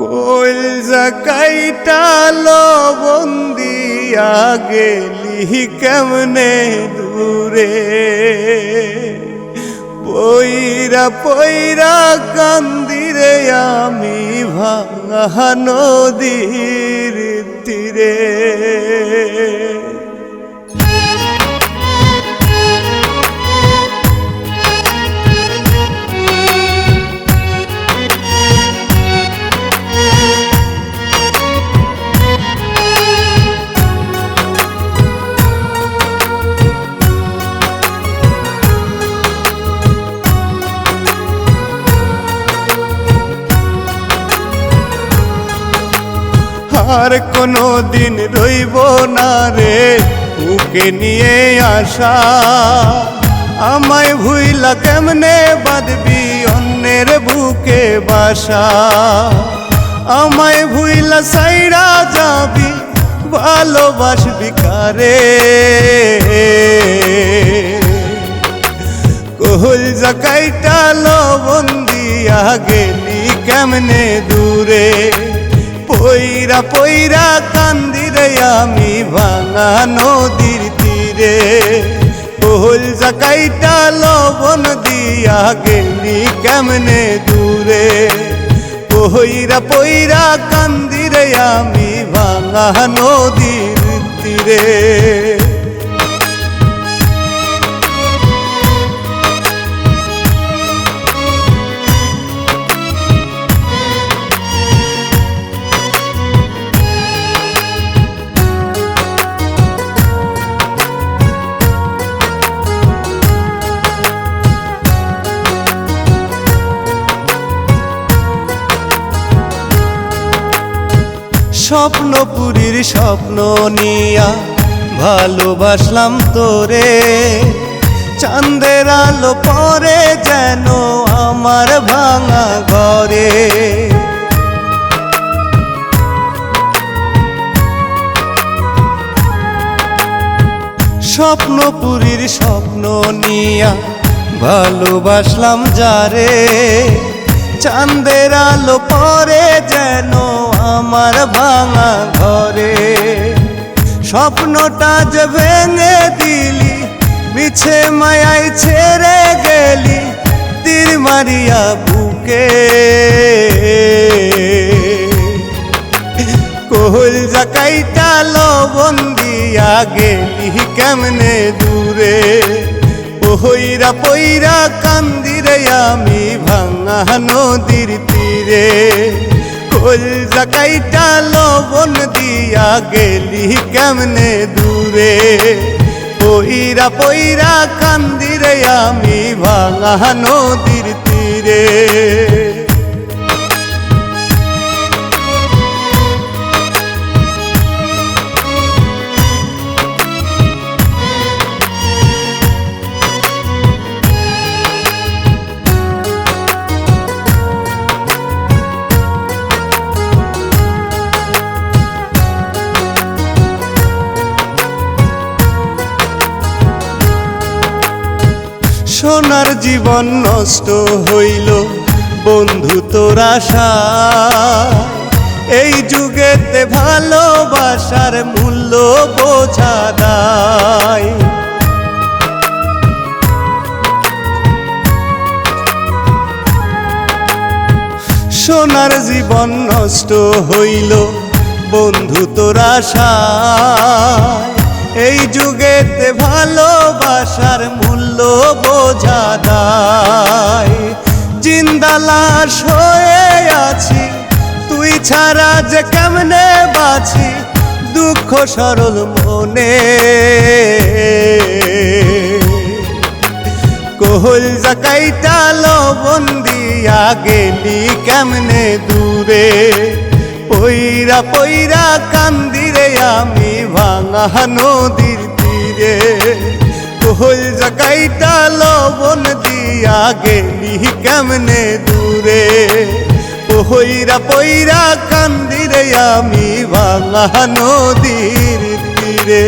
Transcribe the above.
কোল জাকাইটা বন্দিয়া গেলি কেমনে দূরে? পইরা পইরা কান্দিরে আমি ভাঙা নদীর তীরে। আর কোনো দিন রইব না রে ওকে নিয়ে আসা আমায় ভুইলা কেমনে বাঁধবি অন্যের বুকে বাসা? আমায় ভুইলা সাইরা যাবি, ভালোবাসবি কারে? কোহল জাকাইটা বন্দিয়া গেলি কেমনে দূরে? পইরা পইরা কান্দিরে আমি ভাঙা নদীর তীরে। কোহল জাকাইটা লবণ দিয়া গেলি কেমনে দূরে? পইরা পইরা কান্দিরে আমি ভাঙা নদীর তীরে। স্বপ্নপুরীর স্বপ্ন নিয়া ভালোবাসলাম তোরে। চাঁদের আলো পরে যেন আমার ভাঙা ঘরে। স্বপ্নপুরীর স্বপ্ন নিয়া ভালোবাসলাম যারে। চাঁদের আলো পরে যেন আমার ভাঙা ঘরে? স্বপ্নটা যে ভেঙে দিলি, মিছে মায়াই ছেড়ে গেলি, তীর মারিয়া বুকে। কোহল জাকাইটা লবণ দিয়া গেলি, কেমনে দূরে? পইরা পইরা কান্দিরে আমি ভাঙা নদীর তীরে। কোল জাকাইটা লবণ দিয়া গেলি কেমনে দূরে? পইরা পইরা কান্দিরে আমি ভাঙা নদীর তীরে। সোনার জীবন নষ্ট হইল। বন্ধু তোর আশা। এই যুগেতে ভালোবাসার মূল্য বোঝা দায়। সোনার জীবন নষ্ট হইল। বন্ধু তোর আশা এই যুগেতে ভালোবাসার মূল্য বোঝা দায় জিন্দালাস হয়ে আছি, তুই ছাড়া যে কেমনে বাছি দুঃখ সরল মনে। কোহল জাকাইটা লবণ দিয়া গেলি কেমনে দূরে? পইরা পইরা কান্দিরে আমি ভাঙা নদীর কোহল জগাইটা লবণ দিয়া গেলি কেমনে দূরে? পইরা পইরা কান্দিরে আমি ভাঙা নদীর তীরে।